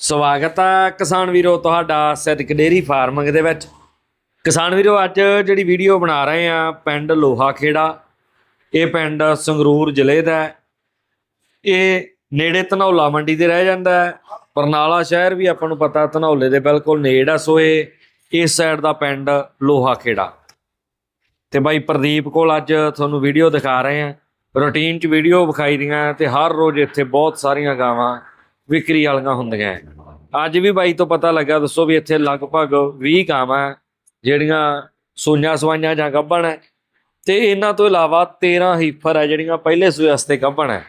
ਸਵਾਗਤ ਹੈ ਕਿਸਾਨ ਵੀਰੋ ਤੁਹਾਡਾ ਸਿੱਧਕ ਡੇਰੀ ਫਾਰਮਿੰਗ ਦੇ ਵਿੱਚ। ਕਿਸਾਨ ਵੀਰੋ, ਅੱਜ ਜਿਹੜੀ ਵੀਡੀਓ ਬਣਾ ਰਹੇ ਆ, ਪਿੰਡ ਲੋਹਾ ਖੇੜਾ ਇਹ ਪਿੰਡ ਸੰਗਰੂਰ ਜ਼ਿਲ੍ਹੇ ਦਾ ਇਹ ਨੇੜੇ ਧਨੌਲਾ ਮੰਡੀ ਦੇ ਰਹਿ ਜਾਂਦਾ ਹੈ। ਬਰਨਾਲਾ ਸ਼ਹਿਰ ਵੀ ਆਪਾਂ ਨੂੰ ਪਤਾ, ਧਨੌਲੇ ਦੇ ਬਿਲਕੁਲ ਨੇੜ ਆ ਸੋ ਇਹ ਇਸ ਸਾਈਡ ਦਾ ਪਿੰਡ ਲੋਹਾ ਖੇੜਾ ਤੇ ਬਾਈ ਪ੍ਰਦੀਪ ਕੋਲ ਅੱਜ ਤੁਹਾਨੂੰ ਵੀਡੀਓ ਦਿਖਾ ਰਹੇ ਆ। ਰੂਟੀਨ ਚ ਵੀਡੀਓ ਵਿਖਾਈ ਦੀਆਂ ਤੇ ਹਰ ਰੋਜ਼ ਇੱਥੇ ਬਹੁਤ ਸਾਰੀਆਂ ਗਾਵਾਂ ਵਿਕਰੀ ਵਾਲੀਆਂ ਹੁੰਦੀਆਂ। ਹੈ। ਅੱਜ ਵੀ ਬਾਈ ਤੋਂ ਪਤਾ ਲੱਗਾ, ਦੱਸੋ ਵੀ ਇੱਥੇ ਲਗਭਗ 20 ਗਾਵਾਂ ਜਿਹੜੀਆਂ ਸੂਈਆਂ ਸਵਾਈਆਂ ਜਾਂ ਗੱਭਣ ਹੈ। ਤੇ ਇਹਨਾਂ ਤੋਂ ਇਲਾਵਾ 13 ਹੀਫਰ ਹੈ, ਜਿਹੜੀਆਂ ਪਹਿਲੇ ਸੂਏ ਵਾਸਤੇ ਗੱਭਣ ਹੈ।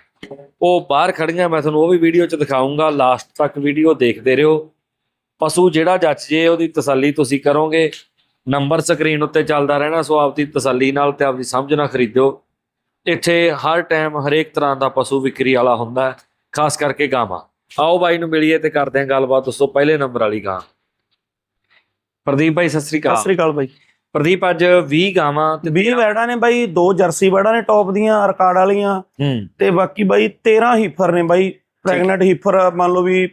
ਉਹ ਬਾਹਰ ਖੜੀਆਂ ਮੈਂ ਤੁਹਾਨੂੰ ਉਹ ਵੀ ਵੀਡੀਓ 'ਚ ਦਿਖਾਉਂਗਾ ਲਾਸਟ ਤੱਕ ਵੀਡੀਓ ਦੇਖਦੇ ਰਹੋ। ਪਸ਼ੂ ਜਿਹੜਾ ਜੱਜ ਜੇ, ਉਹਦੀ ਤਸੱਲੀ ਤੁਸੀਂ ਕਰੋਗੇ। ਨੰਬਰ ਸਕਰੀਨ ਉੱਤੇ ਚੱਲਦਾ ਰਹਿਣਾ, ਸੋ ਆਪਦੀ ਤਸੱਲੀ ਨਾਲ ਤੇ ਆਪਦੀ ਸਮਝ ਨਾਲ ਖਰੀਦਿਓ। ਇੱਥੇ ਹਰ ਟਾਈਮ ਹਰੇਕ ਤਰ੍ਹਾਂ ਦਾ ਪਸ਼ੂ ਵਿਕਰੀ ਵਾਲਾ ਹੁੰਦਾ ਖਾਸ ਕਰਕੇ ਗਾਵਾਂ। ਆਓ ਬਾਈ ਨੂੰ ਮਿਲੀਏ ਤੇ ਕਰਦੇ ਹਾਂ ਗੱਲਬਾਤ। ਦੋਸਤੋ ਪਹਿਲੇ ਨੰਬਰ ਵਾਲੀ ਗਾਂ। ਪ੍ਰਦੀਪ ਭਾਈ ਸਤਿ ਸ੍ਰੀ ਸਤਿ ਅਕਾਲ ਸ੍ਰੀ ਅਕਾਲ ਬਾਈ। ਪ੍ਰਦੀਪ ਅੱਜ 20 ਗਾਵਾਂ ਤੇ 20 ਵੈੜਾਂ ਨੇ ਬਾਈ ਦੋ ਜਰਸੀ ਵੈੜਾਂ ਨੇ ਟੌਪ ਦੀਆਂ ਰਿਕਾਰਡ ਵਾਲੀਆਂ। ਤੇ ਬਾਕੀ ਬਾਈ 13 ਹੀਫਰ ਨੇ ਬਾਈ। ਪ੍ਰੈਗਨੈਂਟ ਹੀਫਰ ਮੰਨ ਲਓ ਵੀ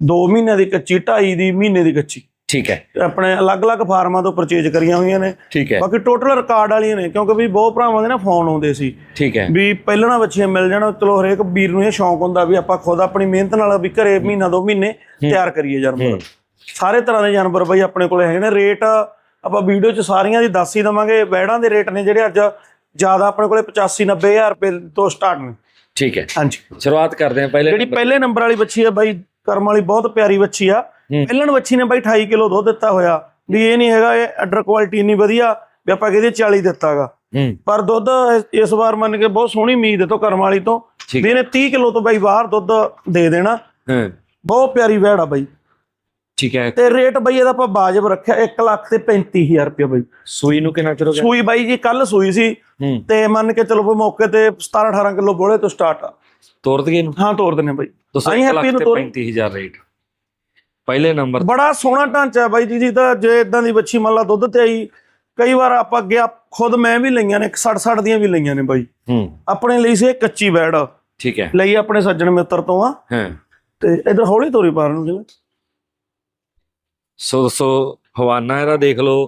2 ਮਹੀਨਿਆਂ ਦੀ ਕੱਚੀ 2.5 ਦੀ ਮਹੀਨੇ ਦੀ ਕੱਚੀ। ਠੀਕ ਹੈ। ਆਪਣੇ ਅਲੱਗ-ਅਲੱਗ ਫਾਰਮਾਂ ਤੋਂ ਪਰਚੇਜ ਕਰੀਆਂ ਹੋਈਆਂ ਨੇ। ਠੀਕ ਹੈ। ਬਾਕੀ ਟੋਟਲ ਰਿਕਾਰਡ ਵਾਲੀਆਂ ਨੇ ਕਿਉਂਕਿ ਵੀ ਬਹੁਤ ਭਰਾਵਾਂ ਦੇ ਨਾ ਫੋਨ ਆਉਂਦੇ ਸੀ। ਠੀਕ ਹੈ। ਵੀ ਪਹਿਲਾਂ ਬੱਚੀਆਂ ਮਿਲ ਜਾਣ ਚਲੋ ਹਰੇਕ ਵੀਰ ਨੂੰ ਇਹ ਸ਼ੌਂਕ ਹੁੰਦਾ ਵੀ ਆਪਾਂ ਖੁਦ ਆਪਣੀ ਮਿਹਨਤ ਨਾਲ ਵੀ ਘਰੇ ਮਹੀਨਾ ਦੋ ਮਹੀਨੇ ਤਿਆਰ ਕਰੀਏ ਜਾਨਵਰ ਸਾਰੇ ਤਰ੍ਹਾਂ ਦੇ ਜਾਨਵਰ ਬਾਈ ਆਪਣੇ ਕੋਲੇ ਹੈਗੇ ਨੇ। ਰੇਟ ਆਪਾਂ ਵੀਡੀਓ 'ਚ ਸਾਰੀਆਂ ਦੀ ਦੱਸ ਹੀ ਦਵਾਂਗੇ। ਵੈੜਾਂ ਦੇ ਰੇਟ ਨੇ ਜਿਹੜੇ ਅੱਜ ਜ਼ਿਆਦਾ ਆਪਣੇ ਕੋਲੇ 85 90000 ਰੁਪਏ ਤੋਂ ਸਟਾਰਟ ਨੇ। ਠੀਕ ਹੈ। ਹਾਂਜੀ। ਸ਼ੁਰੂਆਤ ਕਰਦੇ ਹਾਂ। ਪਹਿਲੇ ਜਿਹੜੀ ਪਹਿਲੇ ਨੰਬਰ ਵਾਲੀ ਬੱਚੀ ਆ ਬਾਈ ਕਰਮ ਵਾਲੀ ਬਹੁਤ ਪਿਆਰੀ ਬੱਚੀ ਆ। ਪਹਿਲਣ ਬੱਚੀ ਨੇ ਬਾਈ 28 ਕਿਲੋ ਦੁੱਧ ਦਿੱਤਾ ਹੋਇਆ। ਵੀ ਇਹ ਨਹੀਂ ਹੈਗਾ ਇਹ ਆਰਡਰ ਕੁਆਲਿਟੀ ਇੰਨੀ ਵਧੀਆ ਵੀ ਆਪਾਂ ਕਹਿੰਦੇ 40 ਦਿੱਤਾਗਾ। ਪਰ ਦੁੱਧ ਇਸ- ਵਾਰ ਮੰਨ ਕੇ ਬਹੁਤ ਸੋਹਣੀ ਉਮੀਦ ਹੈ ਤੋਂ ਕਰਮ ਵਾਲੀ ਤੋਂ। ਵੀ ਇਹਨੇ 30 ਕਿਲੋ ਤੋਂ ਬਾਈ ਬਾਹਰ ਦੁੱਧ ਦੇ ਦੇਣਾ। ਬਹੁਤ ਪਿਆਰੀ ਵੈੜ ਆ ਬਾਈ। ਠੀਕ ਹੈ। ਤੇ ਰੇਟ ਬਾਈ ਇਹਦਾ ਆਪਾਂ ਵਾਜਬ ਰੱਖਿਆ 1 ਲੱਖ ਤੇ 35000 ਰੁਪਏ ਬਾਈ। ਸੂਈ ਨੂੰ ਕਿੰਨਾ ਚਿਰ ਹੋ ਗਿਆ? ਸੂਈ ਬਾਈ ਜੀ ਕੱਲ ਸੂਈ ਸੀ। ਤੇ ਮੰਨ ਕੇ ਚਲੋ ਵੀ ਮੌਕੇ ਤੇ 17 18 ਕਿਲੋ ਬੋਲੇ ਤੋਂ ਸਟਾਰਟ ਆ। ਦਈਏ ਇਹਨੂੰ? ਹਾਂ ਤੋੜ ਦਿੰਨੇ ਬਾਈ। ਤੁਸੀਂ ਅਸੀਂ happy ਨੂੰ ਤੋਰ- 35000 ਰੇਟ ਪਹਿਲੇ ਨੰਬਰ ਬੜਾ ਸੋਹਣਾ ਢਾਂਚਾ ਬਾਈ ਜੀ ਜੀ ਤਾਂ ਜੇ ਇਦਾਂ ਦੀ ਬੱਚੀ ਮੰਨ ਲਾ ਦੁੱਧ ਤੇ ਆਈ ਕਈ ਵਾਰ ਆਪਾਂ ਅੱਗੇ ਖੁਦ ਮੈਂ ਵੀ ਲਈਆਂ ਨੇ 60 60 ਦੀਆਂ ਵੀ ਲਈਆਂ ਨੇ ਬਾਈ। ਹੂੰ। ਆਪਣੇ ਲਈ ਸੀ ਇਹ ਕੱਚੀ ਵੈੜ ਠੀਕ ਹੈ। ਲਈ ਆਪਣੇ ਸੱਜਣ ਮਿੱਤਰ ਤੋਂ ਆ। ਹਾਂ। ਤੇ ਇਧਰ ਹੌਲੀ ਤੋਰੀ ਪਾਰ ਨੂੰ ਜਿਵੇਂ ਸੋ ਸੋ ਹਵਾਨਾ ਇਹਦਾ ਦੇਖ ਲਓ।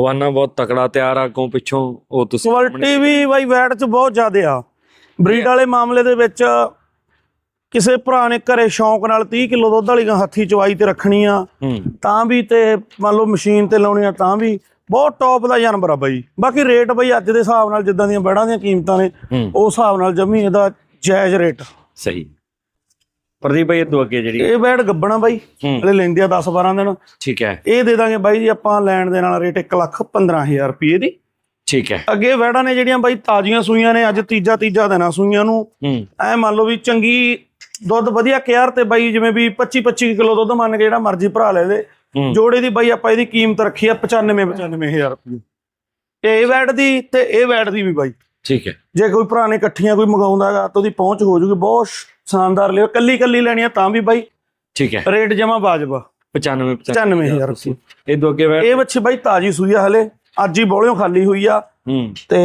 ਹਵਾਨਾ ਬਹੁਤ ਤਕੜਾ ਤਿਆਰ ਆ ਅੱਗੋਂ ਪਿੱਛੋਂ ਉਹ ਤੁਸੀਂ ਕੁਆਲਿਟੀ ਵੀ ਬਾਈ ਵੈਟ ਚ ਬਹੁਤ ਜ਼ਿਆਦੇ ਆ। ਬਰੀਡ ਵਾਲੇ ਮਾਮਲੇ ਦੇ ਵਿੱਚ ਕਿਸੇ ਭਰਾ ਨੇ ਘਰੇ ਸ਼ੌਂਕ ਨਾਲ 30 ਕਿਲੋ ਦੁੱਧ ਵਾਲੀਆਂ ਹੱਥੀ ਚਵਾਈ ਤੇ ਰੱਖਣੀ ਆ ਤਾਂ ਵੀ ਤੇ ਮੰਨ ਲਓ ਮਸ਼ੀਨ ਤੇ ਲਾਉਣੀ ਆ ਤਾਂ ਵੀ ਬਹੁਤ ਟੌਪ ਦਾ ਜਾਨਵਰ ਆ ਬਾਈ। ਬਾਕੀ ਰੇਟ ਬਾਈ ਅੱਜ ਦੇ ਹਿਸਾਬ ਨਾਲ ਜਿੱਦਾਂ ਦੀਆਂ ਬੜਾਂ ਦੀਆਂ ਕੀਮਤਾਂ ਨੇ ਉਸ ਹਿਸਾਬ ਨਾਲ ਜਮੀ ਇਹਦਾ ਜਾਇਜ਼ ਰੇਟ ਸਹੀ। ਪ੍ਰਦੀਪ ਭਾਈ ਇਹ ਤੋਂ ਅੱਗੇ ਜਿਹੜੀ ਇਹ ਬੈਡ ਗੱਬਣਾ ਬਾਈ ਹਲੇ ਲੈਂਦੇ ਆ 10 12 ਦਿਨ। ਠੀਕ ਹੈ। ਇਹ ਦੇ ਦਾਂਗੇ ਬਾਈ ਜੀ ਆਪਾਂ ਲੈਣ ਦੇ ਨਾਲ ਰੇਟ 1 ਲੱਖ 15000 ਰੁਪਏ ਦੀ। ਠੀਕ ਹੈ। ਅੱਗੇ ਵੈੜਾਂ ਨੇ ਜਿਹੜੀਆਂ ਬਾਈ ਤਾਜ਼ੀਆਂ ਸੂਈਆਂ ਨੇ ਅੱਜ ਤੀਜਾ ਤੀਜਾ ਦਿਨ ਆ ਸੂਈਆਂ ਨੂੰ। ਐ ਮੰਨ ਲਓ ਵੀ ਚੰਗੀ ਦੁੱਧ ਵਧੀਆ ਕੇਅਰ ਤੇ ਬਾਈ ਜਿਵੇਂ ਵੀ 25 25 ਕਿਲੋ ਦੁੱਧ ਮੰਨ ਕੇ ਜਿਹੜਾ ਮਰਜ਼ੀ ਭਰਾ ਲੈ ਦੇ ਹੂੰ। ਜੋੜੇ ਦੀ ਬਾਈ ਆਪਾਂ ਇਹਦੀ ਕੀਮਤ ਰੱਖੀ ਆ 95 95000 ਰੁਪਏ ਤੇ ਇਹ ਵੈੜ ਦੀ ਤੇ ਇਹ ਵੈੜ ਦੀ ਵੀ ਬਾਈ। ਠੀਕ ਹੈ। ਜੇ ਕੋਈ ਭਰਾ ਨੇ ਇਕੱਠੀਆਂ ਕੋਈ ਮੰਗਾਉਂਦਾਗਾ ਤਾਂ ਉਹਦੀ ਪਹੁੰਚ ਹੋ ਜੂਗੀ ਬਹੁਤ ਸ਼ਾਨਦਾਰ ਲਿਓ। ਕੱਲੀ ਕੱਲੀ ਲੈਣੀ ਆ ਤਾਂ ਵੀ ਬਾਈ। ਠੀਕ ਹੈ। ਰੇਟ ਜਮਾ ਬਾਜਬਾ 95 95000 ਰੁਪਏ ਇਹ ਤੋਂ ਅੱਗੇ ਇਹ ਬੱਚੀ ਬਾਈ ਤਾਜੀ ਸੂਈ ਆ ਹਲੇ। ਅੱਜ ਹੀ ਬੋਲਿਓ ਖਾਲੀ ਹੋਈ ਆ। ਤੇ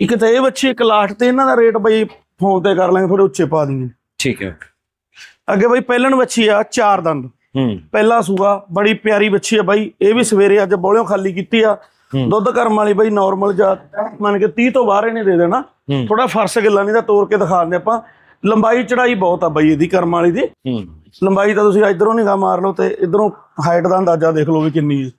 ਇੱਕ ਤਾਂ ਇਹ ਬੱਚੀ ਇੱਕ ਲਾਟ ਤੇ ਇਹਨਾਂ ਦਾ ਰੇਟ ਬਾਈ ਫੋਨ ਤੇ ਕਰ ਲਾਂਗੇ ਥੋੜੇ ਉੱਚੇ ਪਾ ਦਿੰਗੇ ਠੀਕ ਹੈ। ਅੱਗੇ ਬਾਈ ਪਹਿਲਣ ਬੱਚੀ ਆ ਚਾਰ ਦੰਦ। ਹੂੰ। ਪਹਿਲਾ ਸੂਆ ਬੜੀ ਪਿਆਰੀ ਬੱਚੀ ਆ ਬਾਈ। ਇਹ ਵੀ ਸਵੇਰੇ ਅੱਜ ਬੋਲਿਓ ਖਾਲੀ ਕੀਤੀ ਆ। ਦੁੱਧ ਕਰਮ ਵਾਲੀ ਬਾਈ ਨਾਰਮਲ ਜਾਂ ਮੰਨ ਕੇ 30 ਤੋਂ ਬਾਹਰ ਇਹਨੇ ਦੇ ਦੇਣਾ। ਥੋੜਾ ਫਰਸ਼ ਗੱਲਾਂ ਨਹੀਂ ਤਾਂ ਤੋੜ ਕੇ ਦਿਖਾ ਦਿੰਦੇ ਆਪਾਂ। ਲੰਬਾਈ ਚੜਾਈ ਬਹੁਤ ਆ ਬਾਈ ਇਹਦੀ ਕਰਮ ਵਾਲੀ ਦੀ। ਹੂੰ। ਲੰਬਾਈ ਤਾਂ ਤੁਸੀਂ ਇਧਰੋਂ ਨਿਗਾਹ ਮਾਰ ਲਓ ਤੇ ਇਧਰੋਂ ਹਾਈਟ ਦਾ ਅੰਦਾਜ਼ਾ ਦੇਖ ਲਓ ਵੀ ਕਿੰਨੀ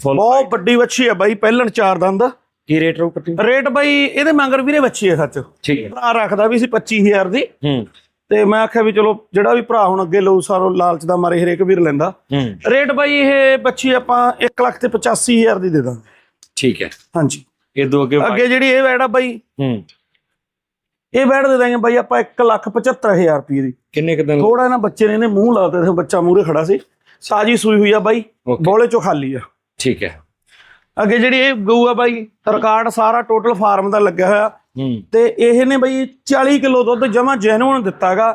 ਬਹੁਤ ਵੱਡੀ ਬੱਚੀ ਆ ਬਾਈ ਪਹਿਲਣ ਚਾਰ ਦੰਦ। ਕੀ ਰੇਟ ਰਹੂ ਪ੍ਰਦੀਪ ਰੇਟ ਬਾਈ ਇਹਦੇ ਮੰਗਰ ਵੀਰੇ ਬੱਚੀ ਆ ਸੱਚ। ਠੀਕ ਹੈ। ਭਰਾ ਰੱਖਦਾ ਵੀ ਸੀ 25000 ਦੀ। ਹੂੰ। ਤੇ ਮੈਂ ਆਖਿਆ ਵੀ ਚਲੋ ਜਿਹੜਾ ਵੀ ਭਰਾ ਹੁਣ ਅੱਗੇ ਲਊ ਸਾਰੋ ਲਾਲਚ ਦਾ ਮਾਰੇ ਹਰੇਕ ਵੀਰ ਲੈਂਦਾ। ਰੇਟ ਬਾਈ ਇਹ ਬੱਚੀ ਆਪਾਂ 1 ਲੱਖ ਤੇ 85000 ਦੀ ਦੇ ਦਾਂਗੇ। ਠੀਕ ਹੈ। ਹਾਂਜੀ। ਇਹ ਤੋਂ ਅੱਗੇ ਅੱਗੇ ਜਿਹੜੀ ਇਹ ਵੈੜ ਆ ਬਾਈ ਹੂੰ। ਇਹ ਵੈੜ ਦੇ ਦਾਂਗੇ ਬਾਈ ਆਪਾਂ 1 ਲੱਖ 75000 ਰੁਪਏ ਦੀ। ਕਿੰਨੇ ਕੁ ਦਿਨ? ਥੋੜਾ ਨਾ ਬੱਚੇ ਨੇ ਇਹਨੇ ਮੂੰਹ ਲਾਤੇ ਤੇ ਬੱਚਾ ਮੂਰੇ ਖੜਾ ਸੀ। ਸਾਜੀ ਸੂਈ ਹੋਈ ਆ ਬਾਈ. ਬੋਲੇ ਚੋਂ ਖਾਲੀ ਆ। ਠੀਕ ਹੈ। ਅੱਗੇ ਜਿਹੜੀ ਇਹ ਗਊ ਆ ਬਾਈ ਰਿਕਾਰਡ ਸਾਰਾ ਟੋਟਲ ਫਾਰਮ ਦਾ ਲੱਗਿਆ ਹੋਇਆ। ਤੇ ਇਹ ਨੇ ਬਈ 40 ਕਿਲੋ ਦੁੱਧ ਜਮਾ ਜੈਨੂਨ ਦਿੱਤਾਗਾ।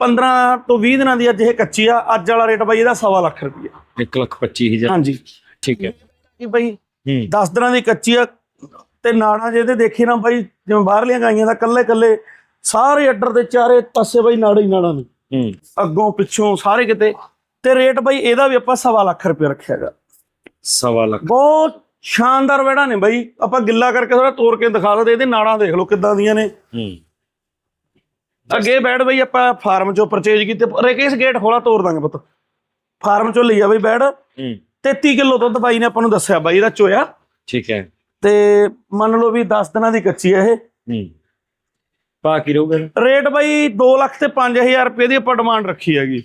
15 ਤੋਂ 20 ਦਿਨਾਂ ਦੀ ਅੱਜ ਇਹ ਕੱਚੀ ਆ। ਅੱਜ ਵਾਲਾ ਰੇਟ ਬਾਈ ਇਹਦਾ ਸਵਾ ਲੱਖ ਰੁਪਏ 1 ਲੱਖ 25000 ਹਾਂਜੀ। ਠੀਕ ਹੈ। ਇਹ ਬਈ ਹੂੰ। 10 ਦਿਨਾਂ ਦੀ ਕੱਚੀ ਆ ਤੇ ਨਾੜਾਂ ਜਿਹਦੇ ਦੇਖੇ ਨਾ ਬਾਈ ਜਿਵੇਂ ਬਾਹਰਲੀਆਂ ਗਾਈਆਂ ਦਾ ਕੱਲੇ ਕੱਲੇ ਸਾਰੇ ਅੱਡਰ ਦੇ ਚਾਰੇ ਪਾਸੇ ਬਾਈ ਨਾੜਾ ਹੀ ਨਾੜਾਂ ਨੇ। ਅੱਗੋਂ ਪਿੱਛੋਂ ਸਾਰੇ ਕਿਤੇ। ਤੇ ਰੇਟ ਬਾਈ ਇਹਦਾ ਵੀ ਆਪਾਂ ਸਵਾ ਲੱਖ ਰੁਪਏ ਰੱਖਿਆ ਹੈਗਾ ਸਵਾ ਲੱਖ। ਬਹੁਤ ਸ਼ਾਨਦਾਰ ਵੜਾ ਨੇ ਬਾਈ। ਆਪਾਂ ਗਿੱਲਾ ਕਰਕੇ ਥੋੜਾ ਤੋੜ ਕੇ ਦਿਖਾ ਦਿੰਦੇ ਇਹਦੇ ਨਾੜਾਂ ਦੇਖ ਲਓ ਕਿੱਦਾਂ ਦੀਆਂ ਨੇ। ਹੂੰ। ਅੱਗੇ ਬੈਡ ਬਈ ਆਪਾਂ ਫਾਰਮ ਚੋਂ ਪਰਚੇਜ ਕੀਤੇ। ਇਸ ਗੇਟ ਖੋਲਾ ਤੋੜ ਦਾਂਗੇ ਪੁੱਤ। ਫਾਰਮ ਚੋਂ ਲਈ ਆ ਬਈ ਬੈਡ ਹੂੰ। 33 ਕਿਲੋ ਦੁੱਧ ਬਾਈ ਨੇ ਆਪਾਂ ਨੂੰ ਦੱਸਿਆ ਬਾਈ ਇਹਦਾ ਚੋਇਆ। ਠੀਕ ਹੈ। ਤੇ ਮੰਨ ਲਓ ਵੀ 10 ਦਿਨਾਂ ਦੀ ਕੱਚੀ ਹੈ ਇਹ। ਹੂੰ। ਪਾ ਕੀ ਰਹੂਗਾ ਰੇਟ ਬਾਈ 2 ਲੱਖ ਤੇ 5000 ਰੁਪਏ ਦੀ ਆਪਾਂ ਡਿਮਾਂਡ ਰੱਖੀ ਹੈਗੀ।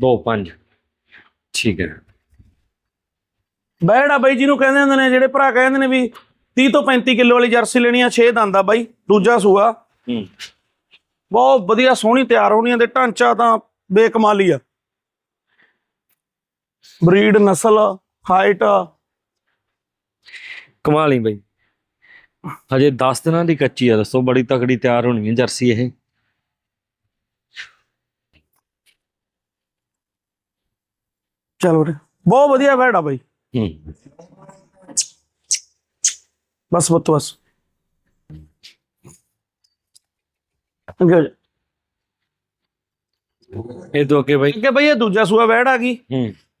2 5 ਠੀਕ ਹੈ। ਬੈੜ ਆ ਬਾਈ ਜਿਹਨੂੰ ਕਹਿੰਦੇ ਹੁੰਦੇ ਨੇ ਜਿਹੜੇ ਭਰਾ ਕਹਿੰਦੇ ਨੇ ਵੀ 30 ਤੋਂ 35 ਕਿਲੋ ਵਾਲੀ ਜਰਸੀ ਲੈਣੀ ਆ 6 ਦੰਦ ਆ ਬਾਈ ਦੂਜਾ ਸੂਆ। ਹੂੰ। ਬਹੁਤ ਵਧੀਆ ਸੋਹਣੀ ਤਿਆਰ ਹੋਣੀ ਆ ਤੇ ਢਾਂਚਾ ਤਾਂ ਬੇਕਮਾਲੀ ਆ। ਬਰੀਡ ਨਸਲ ਹਾਈਟ ਕਮਾਲ ਹੀ ਬਈ। ਹਜੇ 10 ਦਿਨਾਂ ਦੀ ਕੱਚੀ ਆ ਦੱਸੋ ਬੜੀ ਤਕੜੀ ਤਿਆਰ ਹੋਣੀ ਹੈ ਜਰਸੀ ਇਹ। ਚਲੋ ਰੇ ਬਹੁਤ ਵਧੀਆ ਬੈੜ ਬਾਈ। ਬਸ ਬੱਤ ਬਸ। ਇਹ ਤੋਂ ਅੱਗੇ ਬਈ। ਅੱਗੇ ਬਾਈ ਇਹ ਦੂਜਾ ਸੂਆ ਬੈੜ ਆ ਗਈ।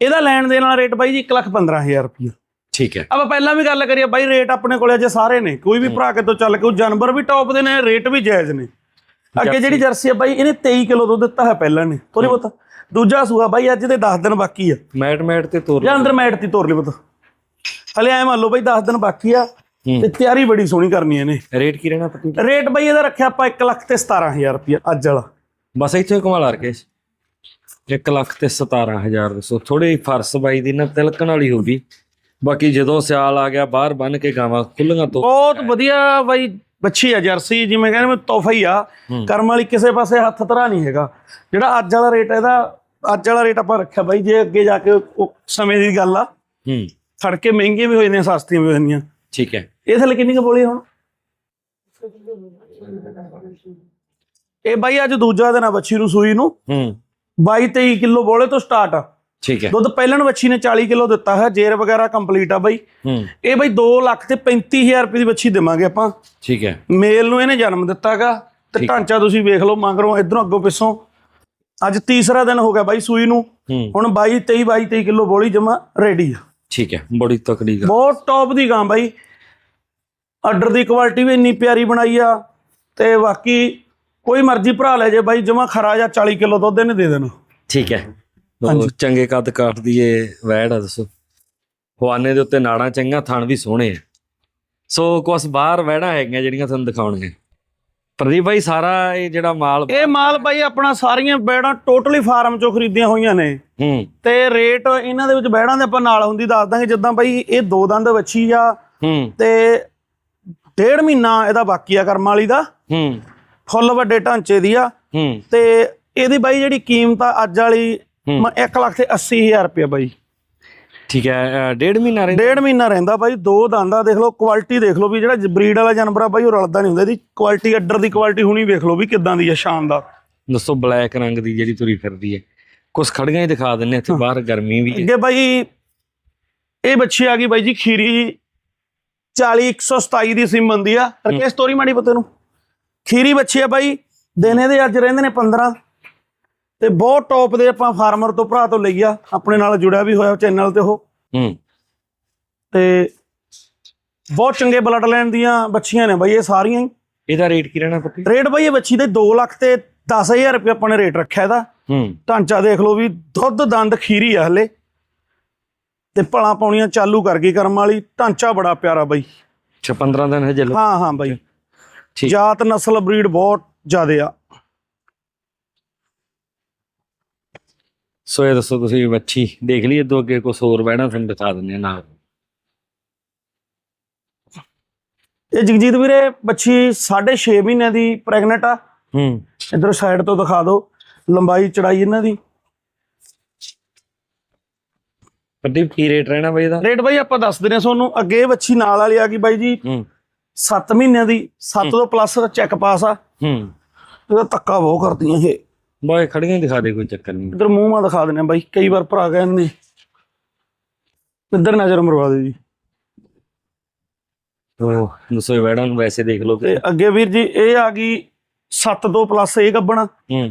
ਇਹਦਾ ਲੈਣ ਦੇਣ ਵਾਲਾ ਰੇਟ ਬਾਈ ਜੀ 115000 ਰੁਪਏ ਠੀਕ ਹੈ। ਆਪਾਂ ਪਹਿਲਾਂ ਵੀ ਗੱਲ ਕਰੀਏ ਬਾਈ ਰੇਟ ਆਪਣੇ ਕੋਲੇ ਅਜੇ ਸਾਰੇ ਨੇ। ਕੋਈ ਵੀ ਭਰਾ ਕੇ ਤੋਂ ਚੱਲ ਕੇ ਉਹ ਜਾਨਵਰ ਵੀ ਟੌਪ ਦੇ ਨੇ ਰੇਟ ਵੀ ਜਾਇਜ਼ ਨੇ। ਅੱਗੇ ਜਿਹੜੀ ਜਰਸੀ ਆ ਬਾਈ ਇਹਨੇ 23 ਕਿਲੋ ਦੁੱਧ ਦਿੱਤਾ ਹੈ ਪਹਿਲਾਂ ਨੇ। ਥੋੜੀ ਬਹੁਤ। ਦੂਜਾ ਸੂਆ ਬਾਈ ਅੱਜ ਦੇ 10 ਦਿਨ ਬਾਕੀ ਆ। ਮੈਟ ਮੈਟ ਤੇ ਤੋਰ ਜਾਂ ਅੰਦਰ ਮੈਟ ਦੀ ਤੋਰ ਲਈ ਪੁੱਤ। ਹਲੇ ਐ ਮੰਨ ਲਓ ਬਾਈ 10 ਦਿਨ ਬਾਕੀ ਆ ਹੂੰ। ਤੇ ਤਿਆਰੀ ਬੜੀ ਸੋਹਣੀ ਕਰਨੀ ਇਹਨੇ। ਰੇਟ ਕੀ ਰਹਿਣਾ ਪਤੀ ਰੇਟ ਬਾਈ ਇਹਦਾ ਰੱਖਿਆ ਆਪਾਂ 1 ਲੱਖ ਤੇ 17000 ਰੁਪਏ ਅੱਜ ਵਾਲਾ। ਬਸ ਇੱਥੇ ਕਮਾਲ ਆ ਕੇ 1 ਲੱਖ ਤੇ 17000 ਦੱਸੋ। ਥੋੜੀ ਫਰਸ ਬਾਈ ਦੀ ਨਾ ਤਿਲਕਣ ਵਾਲੀ ਹੋਗੀ ਬਾਕੀ ਜਦੋਂ ਸਿਆਲ ਆ ਗਿਆ ਬਾਹਰ ਬੰਨ ਕੇ ਗਾਵਾਂ ਖੁੱਲੀਆਂ ਤੋਂ। ਬਹੁਤ ਵਧੀਆ ਬਾਈ ਬੱਚੀ ਆ ਜਰਸੀ ਜਿਵੇਂ ਕਹਿੰਦੇ ਮੈਂ ਤੋਹਫਾ ਹੀ ਆ। ਕਰਮ ਵਾਲੀ ਕਿਸੇ ਪਾਸੇ ਹੱਥ ਧਰਾ ਨਹੀਂ ਹੈਗਾ। ਜਿਹੜਾ ਅੱਜ ਵਾਲਾ ਰੇਟ ਇਹਦਾ ਅੱਜ ਵਾਲਾ ਰੇਟ ਆਪਾਂ ਰੱਖਿਆ ਬਾਈ ਜੇ ਅੱਗੇ ਜਾ ਕੇ ਉਹ ਸਮੇਂ ਦੀ ਗੱਲ ਆ। ਹੂੰ। ਖੜ ਕੇ ਮਹਿੰਗੀਆਂ ਵੀ ਹੋ ਜਾਂਦੀਆਂ ਸਸਤੀਆਂ ਵੀ ਹੋ ਜਾਂਦੀਆਂ। ਠੀਕ ਹੈ। ਇਹ ਥੱਲੇ ਕਿੰਨੀ ਕੁ ਬੋਲੀ ਹੁਣ? ਇਹ ਬਾਈ ਅੱਜ ਦੂਜਾ ਦਿਨ ਆ ਬੱਚੀ ਨੂੰ ਸੂਈ ਨੂੰ। ਹੂੰ। 22 23 ਕਿਲੋ ਬੋਲੇ ਤੋਂ ਸਟਾਰਟ ਆ। ਠੀਕ ਹੈ। ਦੁੱਧ ਪਹਿਲਣ ਬੱਚੀ ਨੇ 40 ਕਿਲੋ ਦਿੱਤਾ ਹੈ ਜੇਰ ਵਗੈਰਾ ਕੰਪਲੀਟ ਆ ਬਾਈ। ਇਹ ਬਾਈ 2 ਲੱਖ ਤੇ 35000 ਰੁਪਏ ਦੀ ਬੱਚੀ ਦੇਵਾਂਗੇ ਆਪਾਂ। ਠੀਕ ਹੈ। ਮੇਲ ਨੂੰ ਇਹਨੇ ਜਨਮ ਦਿੱਤਾਗਾ। ਤੇ। ਢਾਂਚਾ ਤੁਸੀਂ ਵੇਖ ਲਓ ਮਗਰੋਂ ਇਧਰੋਂ ਅੱਗੋਂ ਪਿੱਛੋਂ। ਅੱਜ ਤੀਸਰਾ ਦਿਨ ਹੋ ਗਿਆ ਬਾਈ ਸੂਈ ਨੂੰ। ਹੁਣ 22 23 22 23 ਕਿਲੋ ਬੋਲੀ ਜਮਾ ਰੈਡੀ ਆ। ਠੀਕ ਹੈ ਬੜੀ ਤਕੜੀ ਗਾ ਬਹੁਤ ਟੌਪ ਦੀ ਗਾਂ ਬਾਈ। ਆਰਡਰ ਦੀ ਕੁਆਲਿਟੀ ਵੀ ਇੰਨੀ ਪਿਆਰੀ ਬਣਾਈ ਆ। ਤੇ ਬਾਕੀ ਕੋਈ ਮਰਜ਼ੀ ਭਰਾ ਲੈ ਜੇ ਬਾਈ ਜਮਾ ਖਰਾ ਜਾਂ 40 ਕਿਲੋ ਦੁੱਧ ਇਹਨੇ ਦੇ ਦੇਣਾ। ਠੀਕ ਹੈ। ਚੰਗੇ ਕੱਦ ਕਾਠ ਦੀ ਇਹ ਵੈੜ ਆ ਦੱਸੋ। ਹਵਾਨੇ ਦੇ ਉੱਤੇ ਨਾੜਾਂ ਚੰਗਾ ਥਣ ਵੀ ਸੋਹਣੇ ਆ। ਸੋ ਕੁਛ ਬਾਹਰ ਵੈੜਾਂ ਹੈਗੀਆਂ ਜਿਹੜੀਆਂ ਤੁਹਾਨੂੰ ਦਿਖਾਉਣਗੇ ਪ੍ਰਦੀਪ ਭਾਈ ਸਾਰਾ ਇਹ ਜਿਹੜਾ ਮਾਲ ਇਹ ਮਾਲ ਬਾਈ ਆਪਣਾ ਸਾਰੀਆਂ ਬੈੜਾਂ ਟੋਟਲੀ ਫਾਰਮ ਚੋਂ ਖਰੀਦੀਆਂ ਹੋਈਆਂ ਨੇ। ਹੂੰ। ਤੇ ਰੇਟ ਇਹਨਾਂ ਦੇ ਵਿੱਚ ਬੈੜਾਂ ਦੇ ਆਪਾਂ ਨਾਲ ਹੁੰਦੀ ਦੱਸ ਦਾਂਗੇ ਜਿੱਦਾਂ ਬਾਈ ਇਹ ਦੋ ਦੰਦ ਵੱਛੀ ਆ। ਹੂੰ। ਤੇ ਡੇਢ ਮਹੀਨਾ ਇਹਦਾ ਬਾਕੀ ਆ ਕਰਮ ਵਾਲੀ ਦਾ। ਹੂੰ। ਫੁੱਲ ਵੱਡੇ ਢਾਂਚੇ ਦੀ ਆ। ਹੂੰ। ਤੇ ਇਹਦੀ ਬਾਈ ਜਿਹੜੀ ਕੀਮਤ ਆ ਅੱਜ ਵਾਲੀ ਹੂੰ। 1 ਲੱਖ ਤੇ 80000 ਰੁਪਏ ਬਾਈ। ਠੀਕ ਹੈ ਡੇਢ ਮਹੀਨਾ ਰਹਿੰਦਾ? ਡੇਢ ਮਹੀਨਾ ਰਹਿੰਦਾ ਬਾਈ। ਦੋ ਦੰਦਾ ਦੇਖ ਲਓ ਕੁਆਲਿਟੀ ਦੇਖ ਲਓ ਵੀ ਜਿਹੜਾ ਬਰੀਡ ਵਾਲਾ ਜਾਨਵਰ ਆ ਬਾਈ ਉਹ ਰਲਦਾ ਨਹੀਂ ਹੁੰਦਾ ਇਹਦੀ। ਕੁਆਲਿਟੀ ਅੱਡਰ ਦੀ ਕੁਆਲਿਟੀ ਹੁਣੀ ਵੇਖ ਲਓ ਵੀ ਕਿੱਦਾਂ ਦੀ ਆ ਸ਼ਾਨਦਾਰ। ਦੱਸੋ ਬਲੈਕ ਰੰਗ ਦੀ ਜਿਹੜੀ ਤੁਰੀ ਫਿਰਦੀ ਹੈ। ਕੁਛ ਖੜੀਆਂ ਹੀ ਦਿਖਾ ਦਿੰਨੇ ਇੱਥੇ ਬਾਹਰ ਗਰਮੀ ਵੀ ਹੈ। ਅੱਗੇ ਬਾਈ ਇਹ ਬੱਚੀ ਆ ਗਈ ਬਾਈ ਜੀ ਖੀਰੀ 40 127 ਦੀ ਸਿਮ ਬੰਦੀ ਆ। ਰਕੇਸ਼ ਤੋਰੀ ਮਾੜੀ ਪਤੇ ਨੂੰ ਖੀਰੀ ਬੱਚੀ ਆ ਬਾਈ ਦਿਨੇ ਦੇ ਅੱਜ ਰਹਿੰਦੇ ਨੇ 15 ਤੇ ਬਹੁਤ ਟੌਪ ਦੇ ਆਪਾਂ ਫਾਰਮਰ ਤੋਂ ਭਰਾ ਤੋਂ ਲਈ ਆ। ਆਪਣੇ ਨਾਲ ਜੁੜਿਆ ਵੀ ਹੋਇਆ ਚੈਨਲ ਤੇ ਉਹ। ਹੂੰ। ਤੇ ਬਹੁਤ ਚੰਗੇ ਬਲੱਡ ਲਾਈਨ ਦੀਆਂ ਬੱਚੀਆਂ ਨੇ ਬਾਈ ਇਹ ਸਾਰੀਆਂ ਹੀ। ਇਹਦਾ ਰੇਟ ਕੀ ਰਹਿਣਾ ਪੱਕੀ? ਰੇਟ ਬਾਈ ਇਹ ਬੱਚੀ ਦੇ 2 ਲੱਖ ਤੇ 10000 ਰੁਪਏ ਆਪਾਂ ਨੇ ਰੇਟ ਰੱਖਿਆ ਇਹਦਾ। ਹੂੰ। ਢਾਂਚਾ ਦੇਖ ਲਓ ਵੀ ਦੁੱਧ ਦੰਦ ਖੀਰੀ ਆ ਹਲੇ। ਤੇ ਭਲਾ ਪਾਉਣੀਆਂ ਚਾਲੂ ਕਰ ਗਈ ਕਰਮ ਵਾਲੀ। ਢਾਂਚਾ ਬੜਾ ਪਿਆਰਾ ਬਾਈ। ਅੱਛਾ 15 ਦਿਨ ਹਜੇ ਹਾਂ ਹਾਂ ਬਾਈ। ਠੀਕ। ਜਾਤ ਨਸਲ ਬਰੀਡ ਬਹੁਤ ਜ਼ਿਆਦੇ ਆ। ਸੋ ਇਹ ਦੱਸੋ ਤੁਸੀਂ ਵੱਛੀ ਦੇਖ ਲਈ ਇਦੋਂ ਅੱਗੇ ਕੁਝ ਹੋਰ ਬਹਿਣਾ ਤੁਹਾਨੂੰ ਦਿਖਾ ਦਿੰਦੇ ਆ ਨਾਲ। ਇਹ ਜਗਜੀਤ ਵੀਰੇ ਬੱਚੀ 6.5 ਮਹੀਨਿਆਂ ਦੀ ਪ੍ਰੈਗਨੈਂਟ ਆ। ਹੂੰ। ਇਧਰ ਸਾਈਡ ਤੋਂ ਦਿਖਾ ਦਿਓ ਲੰਬਾਈ ਚੜਾਈ ਇਹਨਾਂ ਦੀ। ਪ੍ਰਦੀਪ ਕੀ ਰੇਟ ਰਹਿਣਾ ਬਈ ਇਹਦਾ? ਰੇਟ ਬਾਈ ਆਪਾਂ ਦੱਸ ਦਿੰਦੇ ਹਾਂ ਤੁਹਾਨੂੰ ਅੱਗੇ ਬੱਚੀ ਨਾਲ ਵਾਲੀ ਆ ਗਈ ਬਾਈ ਜੀ। ਹੂੰ। 7 ਮਹੀਨਿਆਂ ਦੀ 7 ਤੋਂ ਪਲੱਸ ਚੈੱਕ ਪਾਸ ਆ। ਹੂੰ। ਇਹਦਾ ਧੱਕਾ ਬਹੁਤ ਕਰਦੀਆਂ ਇਹ। ਬਾਏ ਖੜੀਆਂ ਹੀ ਦਿਖਾ ਦੇ ਕੋਈ ਚੱਕਰ ਨਹੀਂ। ਇਧਰ ਮੂੰਹ ਮਾ ਦਿਖਾ ਦਿੰਦੇ ਆ ਬਾਈ ਕਈ ਵਾਰ ਭਰਾ ਕਹਿੰਦੇ ਇੱਧਰ ਨਜ਼ਰ ਮਰਵਾ ਦਿਓ ਜੀ। ਉਹ ਦੱਸੋ ਵੈੜਾਂ ਨੂੰ ਵੈਸੇ ਦੇਖ ਲਓ। ਤੇ ਅੱਗੇ ਵੀਰ ਜੀ ਇਹ ਆ ਗਈ 7 ਤੋਂ ਪਲੱਸ ਇਹ ਗੱਬਣ। ਹੂੰ।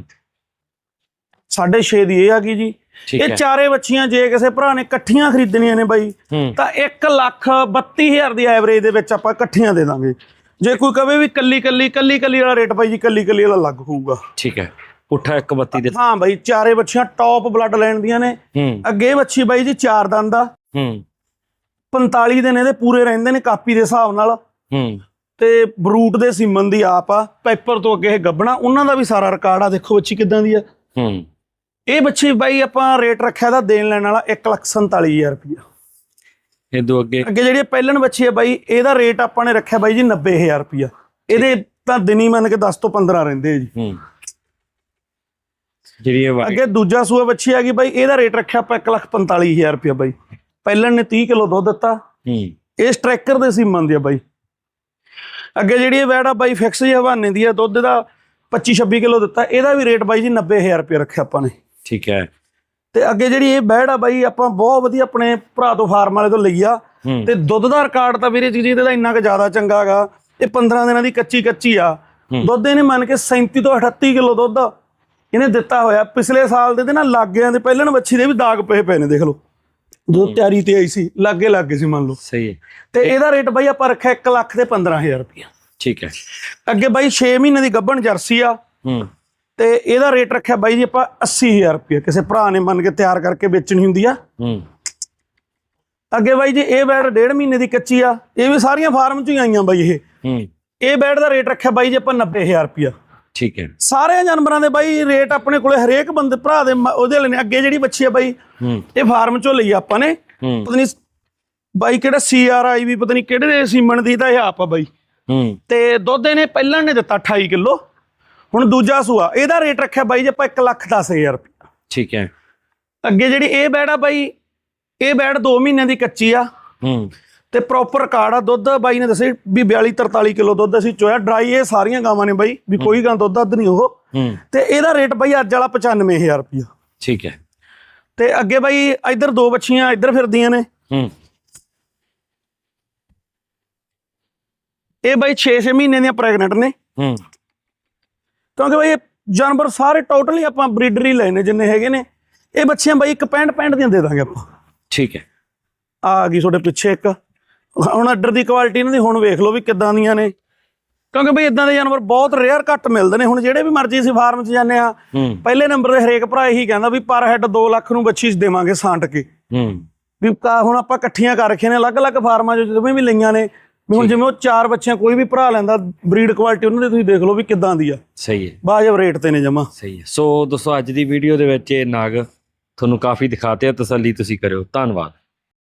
6.5 ਦੀ ਇਹ ਆ ਗਈ ਜੀ। ਇਹ ਚਾਰੇ ਬੱਚੀਆਂ ਜੇ ਕਿਸੇ ਭਰਾ ਨੇ ਇਕੱਠੀਆਂ ਖਰੀਦਣੀਆਂ ਨੇ ਬਾਈ ਤਾਂ 1 ਲੱਖ 32000 ਦੀ ਐਵਰੇਜ ਦੇ ਵਿੱਚ ਆਪਾਂ ਇਕੱਠੀਆਂ ਦੇ ਦਾਂਗੇ। ਜੇ ਕੋਈ ਕਵੇ ਵੀ ਕੱਲੀ ਕੱਲੀ ਕੱਲੀ ਕੱਲੀ ਵਾਲਾ ਰੇਟ ਬਾਈ ਜੀ ਕੱਲੀ ਕੱਲੀ ਵਾਲਾ ਲੱਗ ਹੋਊਗਾ। ਠੀਕ ਹੈ। ਪੁੱਠਾ 132 ਦੇ ਹਾਂ ਬਾਈ ਚਾਰੇ ਬੱਚੀਆਂ ਟੌਪ ਬਲੱਡ ਲਾਈਨ ਦੀਆਂ ਨੇ। ਅੱਗੇ ਬੱਚੀ ਬਾਈ ਜੀ ਚਾਰ ਦੰਦ ਆ। ਹੂੰ। 45 ਦਿਨ ਇਹਦੇ ਪੂਰੇ ਰਹਿੰਦੇ ਨੇ ਕਾਪੀ ਦੇ ਹਿਸਾਬ ਨਾਲ। ਹੂੰ। ਤੇ ਬਰੂਟ ਦੇ ਸੀਮਨ ਦੀ ਆਪ ਆ। ਪੈਪਰ ਤੋਂ ਅੱਗੇ ਇਹ ਗੱਬਣਾ ਉਹਨਾਂ ਦਾ ਵੀ ਸਾਰਾ ਰਿਕਾਰਡ ਆ। ਦੇਖੋ ਬੱਚੀ ਕਿਦਾਂ ਦੀ ਆ। ਹੂੰ। ਇਹ ਬੱਚੀ ਬਾਈ ਆਪਾਂ ਰੇਟ ਰੱਖਿਆ ਦਾ ਦੇਣ ਲੈਣ ਵਾਲਾ 147000 ਰੁਪਇਆ ਇਹ ਦੋ ਅੱਗੇ ਅੱਗੇ ਜਿਹੜੀ ਪਹਿਲਣ ਬੱਚੀ ਹੈ ਬਾਈ ਇਹਦਾ ਰੇਟ ਆਪਾਂ ਨੇ ਰੱਖਿਆ ਬਾਈ ਜੀ 90000 ਰੁਪਇਆ ਇਹਦੇ ਤਾਂ ਦਿਨੀ ਮੰਨ ਕੇ 10 ਤੋਂ 15 ਰਹਿੰਦੇ ਆ ਜੀ। ਹੂੰ। ਜਿਹੜੀ ਇਹ ਅੱਗੇ ਦੂਜਾ ਸੂਆ ਬੱਚੀ ਆ ਗਈ ਬਾਈ ਇਹਦਾ ਰੇਟ ਰੱਖਿਆ ਆਪਾਂ 145000 ਰੁਪਇਆ ਬਾਈ। ਪਹਿਲਣ ਨੇ 30 ਕਿਲੋ ਦੁੱਧ ਦਿੱਤਾ। ਹੂੰ। ਇਹ ਸਟ੍ਰੈਕਰ ਦੇ ਸੀਮਨ ਦੀ ਆ ਬਾਈ। ਅੱਗੇ ਜਿਹੜੀ ਇਹ ਵੈੜ ਆ ਬਾਈ ਫਿਕਸ ਜਿਹੀ ਹਵਾਨੇ ਦੀ ਆ ਦੁੱਧ ਦਾ 25 26 ਕਿਲੋ ਦਿੱਤਾ। ਇਹਦਾ ਵੀ ਰੇਟ ਬਾਈ ਜੀ 90000 ਰੁਪਏ ਰੱਖਿਆ ਆਪਾਂ ਨੇ। ਠੀਕ ਹੈ। ਤੇ ਅੱਗੇ ਜਿਹੜੀ ਇਹ ਵੈੜ ਆ ਬਾਈ ਆਪਾਂ ਬਹੁਤ ਵਧੀਆ ਆਪਣੇ ਭਰਾ ਤੋਂ ਫਾਰਮ ਵਾਲੇ ਤੋਂ ਲਈ ਆ। ਹੂੰ। ਤੇ ਦੁੱਧ ਦਾ ਰਿਕਾਰਡ ਤਾਂ ਵੀਰੇ ਜੀ ਇਹਦਾ ਇੰਨਾ ਕੁ ਜ਼ਿਆਦਾ ਚੰਗਾ ਹੈਗਾ ਇਹ 15 ਦਿਨਾਂ ਦੀ ਕੱਚੀ ਕੱਚੀ ਆ। ਹੂੰ। ਦੁੱਧ ਇਹਨੇ ਮੰਨ ਕੇ 37 ਤੋਂ 38 ਕਿਲੋ ਦੁੱਧ ਇਹਨੇ ਦਿੱਤਾ ਹੋਇਆ ਪਿਛਲੇ ਸਾਲ ਦੇ ਤੇ ਨਾ ਲਾਗਿਆਂ ਦੇ ਪਹਿਲਣ ਵੱਛੀ ਦੇ ਵੀ ਦਾਗ ਪਏ ਪਏ ਨੇ ਦੇਖ ਲਓ। ਜੋ ਤਿਆਰੀ ਤੇ ਆਈ ਸੀ ਲਾਗੇ ਲੱਗੇ ਸੀ ਮੰਨ ਲਓ। ਸਹੀ ਹੈ। ਤੇ ਇਹਦਾ ਰੇਟ ਬਾਈ ਆਪਾਂ ਰੱਖਿਆ 1 ਲੱਖ ਤੇ 15000 ਰੁਪਇਆ ਠੀਕ ਹੈ। ਅੱਗੇ ਬਾਈ 6 ਮਹੀਨੇ ਦੀ ਗੱਭਣ ਜਰਸੀ ਆ। ਹੂੰ। ਤੇ ਇਹਦਾ ਰੇਟ ਰੱਖਿਆ ਬਾਈ ਜੀ ਆਪਾਂ 80000 ਰੁਪਇਆ ਕਿਸੇ ਭਰਾ ਨੇ ਮੰਨ ਕੇ ਤਿਆਰ ਕਰਕੇ ਵੇਚਣੀ ਹੁੰਦੀ ਆ। ਹੂੰ। ਅੱਗੇ ਬਾਈ ਜੀ ਇਹ ਬੈਡ ਡੇਢ ਮਹੀਨੇ ਦੀ ਕੱਚੀ ਆ। ਇਹ ਵੀ ਸਾਰੀਆਂ ਫਾਰਮ ਚ ਹੀ ਆਈਆਂ ਬਾਈ ਇਹ। ਹੂੰ। ਇਹ ਬੈਡ ਦਾ ਰੇਟ ਰੱਖਿਆ ਬਾਈ ਜੀ ਆਪਾਂ 90000 ਰੁਪਇਆ ਠੀਕ ਹੈ। ਸਾਰੇ ਜਾਨਵਰਾਂ ਦੇ ਬਾਈ ਰੇਟ ਆਪਣੇ ਕੋਲੇ ਹਰੇਕ ਬੰਦੇ ਭਰਾ ਦੇ ਮ- ਉਹਦੇ ਨੇ ਅੱਗੇ ਜਿਹੜੀ ਬੱਚੀ ਆ ਬਾਈ ਹੂੰ। ਇਹ ਫਾਰਮ ਚੋਂ ਲਈ ਆਪਾਂ ਨੇ। ਹੂੰ। ਪਤਾ ਨਹੀਂ ਬਾਈ ਕਿਹੜਾ ਸੀਆਰਆਈ ਵੀ ਪਤਾ ਨਹੀਂ ਕਿਹੜੇ ਸੀਮਨ ਦੀ ਤਾਂ ਇਹ ਆਪ ਆ ਬਾਈ। ਹੂੰ। ਤੇ ਦੁੱਧ ਇਹਨੇ ਪਹਿਲਾਂ ਨੇ ਦਿੱਤਾ 28 ਕਿਲੋ ਹੁਣ ਦੂਜਾ ਸੂਆ। ਇਹਦਾ ਰੇਟ ਰੱਖਿਆ ਬਾਈ ਜੀ ਆਪਾਂ 1 ਲੱਖ 10000 ਰੁਪਇਆ। ਠੀਕ ਹੈ। ਅੱਗੇ ਜਿਹੜੀ ਇਹ ਬੈੜ ਆ ਬਾਈ ਇਹ ਬੈੜ 2 ਮਹੀਨਿਆਂ ਦੀ ਕੱਚੀ ਆ। ਹੂੰ। ਤੇ ਪ੍ਰੋਪਰ ਰਿਕਾਰਡ ਆ ਦੁੱਧ ਬਾਈ ਨੇ ਦੱਸਿਆ ਵੀ 42 43 ਕਿਲੋ ਦੁੱਧ ਅਸੀਂ ਚੋਇਆ ਡਰਾਈ ਇਹ ਸਾਰੀਆਂ ਗਾਵਾਂ ਨੇ ਬਾਈ ਵੀ ਕੋਈ ਗਾਂ ਦੁੱਧ ਅੱਧ ਨਹੀਂ ਉਹ। ਤੇ ਇਹਦਾ ਰੇਟ ਬਾਈ ਅੱਜ ਵਾਲਾ 95000 ਰੁਪਇਆ। ਠੀਕ ਹੈ। ਤੇ ਅੱਗੇ ਬਾਈ ਇੱਧਰ ਦੋ ਬੱਚੀਆਂ ਇੱਧਰ ਫਿਰਦੀਆਂ ਨੇ। ਹੂੰ। ਇਹ ਬਾਈ 6-6 ਮਹੀਨੇ ਦੀਆਂ ਪ੍ਰੈਗਨੈਂਟ ਨੇ। ਹੂੰ। ਕਿਉਂਕਿ ਬਾਈ ਜਾਨਵਰ ਸਾਰੇ ਟੋਟਲੀ ਆਪਾਂ ਬਰੀਡਰ ਹੀ ਲਏ ਨੇ ਜਿੰਨੇ ਹੈਗੇ ਨੇ। ਇਹ ਬੱਚੀਆਂ ਬਾਈ ਇੱਕ 65 65 ਦੀਆਂ ਦੇ ਦਾਂਗੇ ਆਪਾਂ। ਠੀਕ ਹੈ। ਆ ਗਈ ਤੁਹਾਡੇ ਪਿੱਛੇ ਇੱਕ। ਹੁਣ ਅੱਡਰ ਦੀ ਕੁਆਲਿਟੀ ਇਹਨਾਂ ਦੀ ਹੁਣ ਵੇਖ ਲਓ ਵੀ ਕਿੱਦਾਂ ਦੀਆਂ ਨੇ। ਕਿਉਂਕਿ ਬਈ ਇਦਾਂ ਦੇ ਜਾਨਵਰ ਬਹੁਤ ਰੇਅਰ ਘੱਟ ਮਿਲਦੇ ਨੇ। ਹੁਣ ਜਿਹੜੇ ਵੀ ਮਰਜ਼ੀ ਅਸੀਂ ਫਾਰਮ 'ਚ ਜਾਂਦੇ ਆ ਪਹਿਲੇ ਨੰਬਰ ਤੇ ਹਰੇਕ ਭਰਾ ਇਹੀ ਕਹਿੰਦਾ ਵੀ ਪਰ ਹੈਡ 2 ਲੱਖ ਨੂੰ ਬੱਚੀ ਦੇਵਾਂਗੇ ਸਾਂਟ ਕੇ। ਵੀ ਕਾ- ਹੁਣ ਆਪਾਂ ਇਕੱਠੀਆਂ ਕਰ ਰੱਖੀਆਂ ਨੇ ਅਲੱਗ-ਅਲੱਗ ਫਾਰਮਾਂ 'ਚ ਜਿਵੇਂ ਵੀ ਲਈਆਂ ਨੇ। ਵੀ ਹੁਣ ਜਿਵੇਂ ਉਹ ਚਾਰ ਬੱਚੀਆਂ ਕੋਈ ਵੀ ਭਰਾ ਲੈਂਦਾ ਬਰੀਡ ਕੁਆਲਿਟੀ ਉਹਨਾਂ ਦੀ ਤੁਸੀਂ ਦੇਖ ਲਓ ਵੀ ਕਿੱਦਾਂ ਦੀ ਆ। ਸਹੀ ਹੈ। ਬਾਜਬ ਰੇਟ ਤੇ ਨੇ ਜਮਾ। ਸਹੀ ਹੈ। ਸੋ ਦੋਸਤੋ ਅੱਜ ਦੀ ਵੀਡੀਓ ਦੇ ਵਿੱਚ ਇਹ ਨਾਗ ਤੁਹਾਨੂੰ ਕਾਫੀ ਦਿਖਾਤੇ ਆ ਤਸੱਲੀ ਤੁਸੀਂ ਕਰਿਓ। ਧੰਨਵਾਦ।